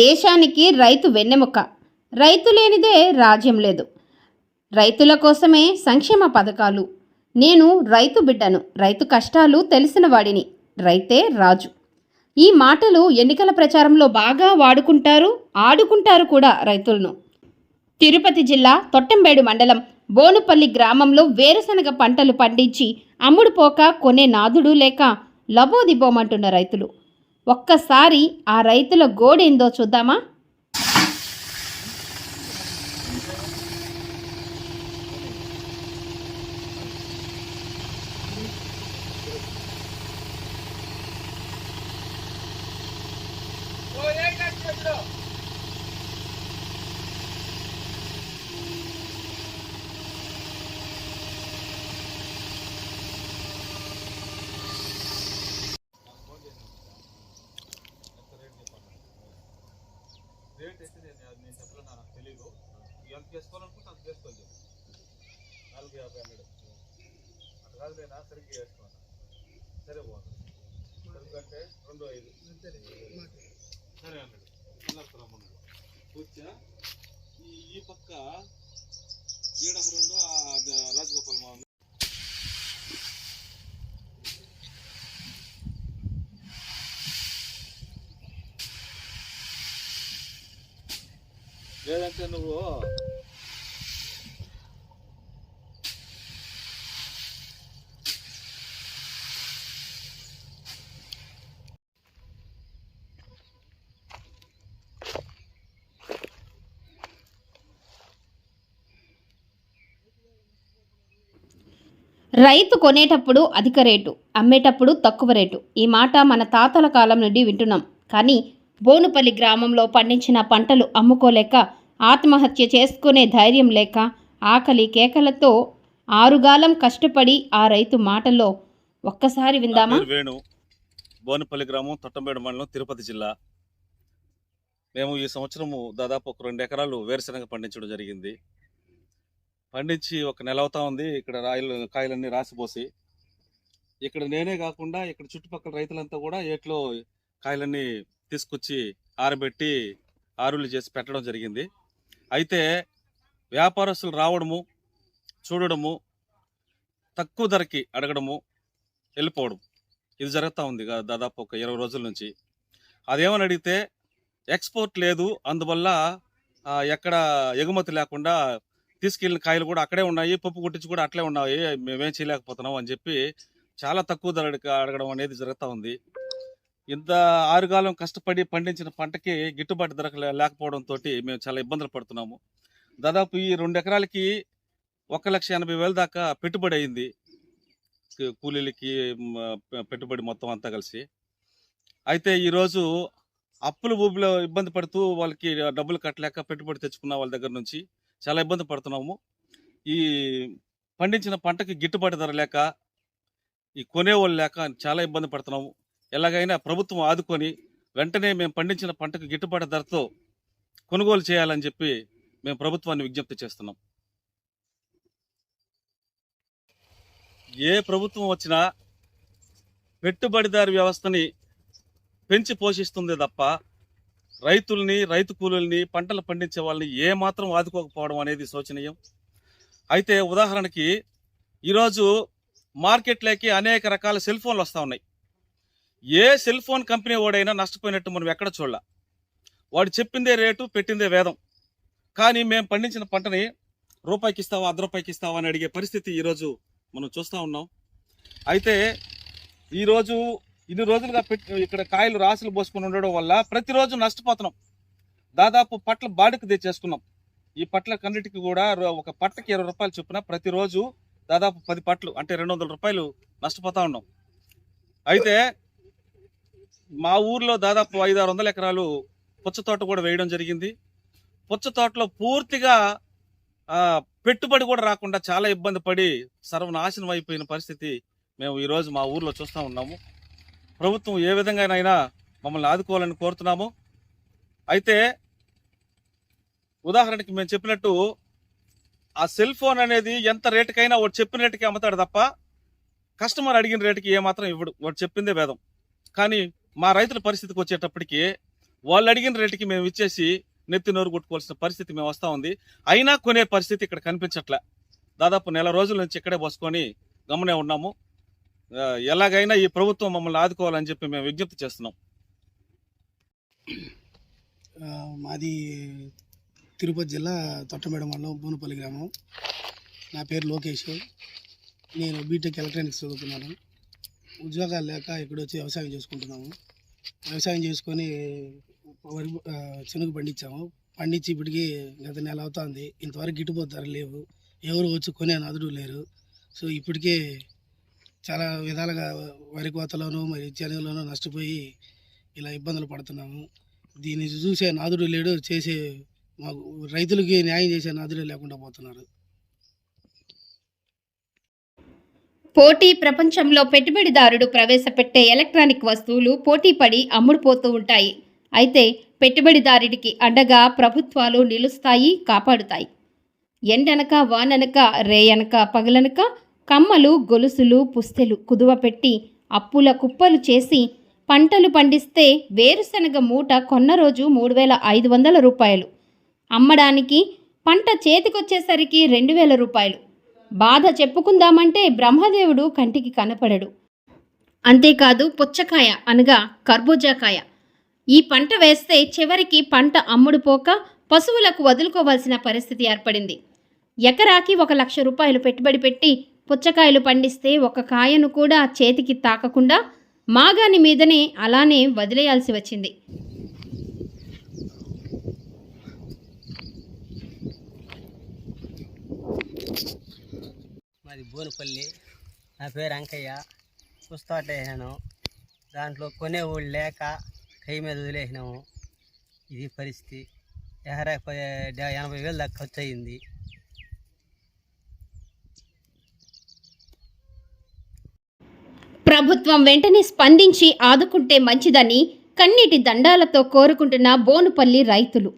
దేశానికి రైతు వెన్నెముక. రైతు లేనిదే రాజ్యం లేదు. రైతుల కోసమే సంక్షేమ పథకాలు. నేను రైతు బిడ్డను రైతు కష్టాలు తెలిసిన వాడిని రైతే రాజు. ఈ మాటలు ఎన్నికల ప్రచారంలో బాగా వాడుకుంటారు ఆడుకుంటారు కూడా రైతులను. తిరుపతి జిల్లా తొట్టంబేడు మండలం బోనుపల్లి గ్రామంలో వేరుశనగ పంటలు పండించి అమ్ముడు పోక కొనే నాదుడు లేక లబోదిబోమంటున్న రైతులు. ఒక్కసారి ఆ రైతుల గోడేందో చూద్దామా రేట్ అయితే నేను అది నేను చెప్పలేదు నాకు తెలియదు ఎంత చేసుకోవాలనుకుంటే అంత చేసుకోవాలి నాలుగు యాభై అన్నాడు అట్లా సరిగ్గా చేసుకున్నాను సరే బాగుంది ఎందుకంటే రెండు ఐదు. సరే అన్నాడు. అందరు రమ్మన్నాడు. ఈ పక్క ఈడ రెండు రాజగోపాల్ మామ లేదంటే నువ్వు రైతు కొనేటప్పుడు అధిక రేటు అమ్మేటప్పుడు తక్కువ రేటు. ఈ మాట మన తాతల కాలం నుండి వింటున్నాం. కానీ బోనుపల్లి గ్రామంలో పండించిన పంటలు అమ్ముకోలేక ఆత్మహత్య చేసుకునే ధైర్యం లేక ఆకలి కేకలతో ఆరుగాలం కష్టపడి ఆ రైతు మాటల్లో ఒక్కసారి విందామా? వేణు బోనపల్లి గ్రామం తొట్టంబేడు మండలం తిరుపతి జిల్లా. మేము ఈ సంవత్సరము దాదాపు ఒక రెండు ఎకరాలు వేరుశనగ పండించడం జరిగింది. పండించి ఒక నెల అవుతా ఉంది. ఇక్కడ రాయలు కాయలన్నీ రాసిపోసి. ఇక్కడ నేనే కాకుండా ఇక్కడ చుట్టుపక్కల రైతులంతా కూడా ఏట్లో కాయలన్నీ తీసుకొచ్చి ఆరబెట్టి ఆరులు చేసి పెట్టడం జరిగింది. అయితే వ్యాపారస్తులు రావడము చూడడము తక్కువ ధరకి అడగడము వెళ్ళిపోవడం. ఇది జరుగుతూ ఉంది దాదాపు ఒక ఇరవై రోజుల నుంచి. అదేమని అడిగితే ఎక్స్పోర్ట్ లేదు. అందువల్ల ఎక్కడ ఎగుమతి లేకుండా తీసుకెళ్ళిన కాయలు కూడా అక్కడే ఉన్నాయి పప్పు కుట్టించి కూడా అట్లే ఉన్నాయి మేమేం చేయలేకపోతున్నాం అని చెప్పి చాలా తక్కువ ధర అడగడం అనేది జరుగుతూ ఉంది. ఇంత ఆరుగాలం కష్టపడి పండించిన పంటకి గిట్టుబాటు ధర లేకపోవడంతో మేము చాలా ఇబ్బందులు పడుతున్నాము. దాదాపు ఈ రెండు ఎకరాలకి ఒక లక్ష ఎనభై వేల దాకా పెట్టుబడి అయింది. కూలీలకి పెట్టుబడి మొత్తం అంతా కలిసి. అయితే ఈరోజు అప్పులు ఊబిలో ఇబ్బంది పడుతూ వాళ్ళకి డబ్బులు కట్టలేక పెట్టుబడి తెచ్చుకున్న వాళ్ళ దగ్గర నుంచి చాలా ఇబ్బంది పడుతున్నాము. ఈ పండించిన పంటకి గిట్టుబాటు ధర లేక ఈ కొనేవాళ్ళు లేక చాలా ఇబ్బంది పడుతున్నాము. ఎలాగైనా ప్రభుత్వం ఆదుకొని వెంటనే మేము పండించిన పంటకు గిట్టుబాటు ధరతో కొనుగోలు చేయాలని చెప్పి మేము ప్రభుత్వాన్ని విజ్ఞప్తి చేస్తున్నాం. ఏ ప్రభుత్వం వచ్చినా పెట్టుబడిదారు వ్యవస్థని పెంచి పోషిస్తుంది తప్ప రైతుల్ని రైతు కూలీల్ని పంటలు పండించే వాళ్ళని ఏమాత్రం ఆదుకోకపోవడం అనేది శోచనీయం. అయితే ఉదాహరణకి ఈరోజు మార్కెట్లోకి అనేక రకాల సెల్ ఫోన్లు వస్తూ ఉన్నాయి. ఏ సెల్ ఫోన్ కంపెనీ వాడైనా నష్టపోయినట్టు మనం ఎక్కడ చూడాల. వాడు చెప్పిందే రేటు పెట్టిందే వేదం. కానీ మేము పండించిన పంటని రూపాయికి ఇస్తావా అర్ధ రూపాయికి ఇస్తావా అని అడిగే పరిస్థితి ఈరోజు మనం చూస్తూ ఉన్నాం. అయితే ఈరోజు ఇన్ని రోజులుగా పెట్టి ఇక్కడ కాయలు రాసులు పోసుకుని ఉండడం వల్ల ప్రతిరోజు నష్టపోతున్నాం. దాదాపు పట్ల బాడుకు తెచ్చేసుకున్నాం. ఈ పట్ల కన్నిటికి కూడా ఒక పట్టకి ఇరవై రూపాయలు చొప్పున ప్రతిరోజు దాదాపు పది పట్లు అంటే రెండు వందల రూపాయలు నష్టపోతా ఉన్నాం. అయితే మా ఊర్లో దాదాపు ఐదు ఆరు వందల ఎకరాలు పుచ్చ తోట కూడా వేయడం జరిగింది. పుచ్చ తోటలో పూర్తిగా పెట్టుబడి కూడా రాకుండా చాలా ఇబ్బంది పడి సర్వనాశనం అయిపోయిన పరిస్థితి మేము ఈరోజు మా ఊర్లో చూస్తూ ఉన్నాము. ప్రభుత్వం ఏ విధంగానైనా మమ్మల్ని ఆదుకోవాలని కోరుతున్నాము. అయితే ఉదాహరణకి మేము చెప్పినట్టు ఆ సెల్ ఫోన్ అనేది ఎంత రేటుకైనా వాడు చెప్పిన రేటుకి అమ్ముతాడు తప్ప కస్టమర్ అడిగిన రేటుకి ఏమాత్రం ఇవ్వడు. వాడు చెప్పిందే భేదం. కానీ మా రైతుల పరిస్థితికి వచ్చేటప్పటికి వాళ్ళు అడిగిన రేటుకి మేము ఇచ్చేసి నెత్తి నోరు కొట్టుకోవాల్సిన పరిస్థితి మేము వస్తూ ఉంది. అయినా కొనే పరిస్థితి ఇక్కడ కనిపించట్లే. దాదాపు నెల రోజుల నుంచి ఇక్కడే పోసుకొని గమనే ఉన్నాము. ఎలాగైనా ఈ ప్రభుత్వం మమ్మల్ని ఆదుకోవాలని చెప్పి మేము విజ్ఞప్తి చేస్తున్నాం. మాది తిరుపతి జిల్లా తొట్టమేడ మండలం బోనపల్లి గ్రామం. నా పేరు లోకేష్. నేను బీటెక్ ఎలక్ట్రానిక్స్ చదువుకున్నాను ఉద్యోగాలు లేక ఇక్కడ వచ్చి వ్యవసాయం చేసుకుంటున్నాము. వ్యవసాయం చేసుకొని వరి శనగ పండించాము. పండించి ఇప్పటికీ గత నెల అవుతుంది. ఇంతవరకు గిట్టుబోతారు ధర లేవు. ఎవరు వచ్చి కొనే నదుడు లేరు. సో ఇప్పటికే చాలా విధాలుగా వరి కోతలోనూ మరి శనగలోనూ నష్టపోయి ఇలా ఇబ్బందులు పడుతున్నాము. దీన్ని చూసే నాదుడు లేడు చేసే మాకు రైతులకి న్యాయం చేసే నాదుడే లేకుండా పోతున్నారు. పోటీ ప్రపంచంలో పెట్టుబడిదారుడు ప్రవేశపెట్టే ఎలక్ట్రానిక్ వస్తువులు పోటీపడి అమ్ముడుపోతూ ఉంటాయి. అయితే పెట్టుబడిదారుడికి అండగా ప్రభుత్వాలు నిలుస్తాయి కాపాడుతాయి. ఎండనక వాననక రేయనక పగలనక కమ్మలు గొలుసులు పుస్తెలు కుదువ పెట్టి అప్పుల కుప్పలు చేసి పంటలు పండిస్తే వేరుశనగ మూట కొన్న రోజు మూడు వేల ఐదు వందల రూపాయలు. అమ్మడానికి పంట చేతికొచ్చేసరికి రెండు వేల రూపాయలు. బాధ చెప్పుకుందామంటే బ్రహ్మదేవుడు కంటికి కనపడడు. అంతేకాదు పుచ్చకాయ అనగా కర్బూజాకాయ. ఈ పంట వేస్తే చివరికి పంట అమ్ముడు పోక పశువులకు వదులుకోవాల్సిన పరిస్థితి ఏర్పడింది. ఎకరాకి ఒక లక్ష రూపాయలు పెట్టుబడి పెట్టి పుచ్చకాయలు పండిస్తే ఒక కాయను కూడా చేతికి తాకకుండా మాగాని మీదనే అలానే వదిలేయాల్సి వచ్చింది. మాది బోనుపల్లి నా పేరు అంకయ్య. పుస్తకాట వేసాను దాంట్లో కొనేవాళ్ళు లేక కై మీద వదిలేసినాము. ఇది పరిస్థితి. ఎకరా ఎనభై వేలు దాకా ఖర్చు అయింది ప్రభుత్వం వెంటనే స్పందించి ఆదుకుంటే మంచిదని కన్నీటి దండాలతో కోరుకుంటున్న బోనుపల్లి రైతులు.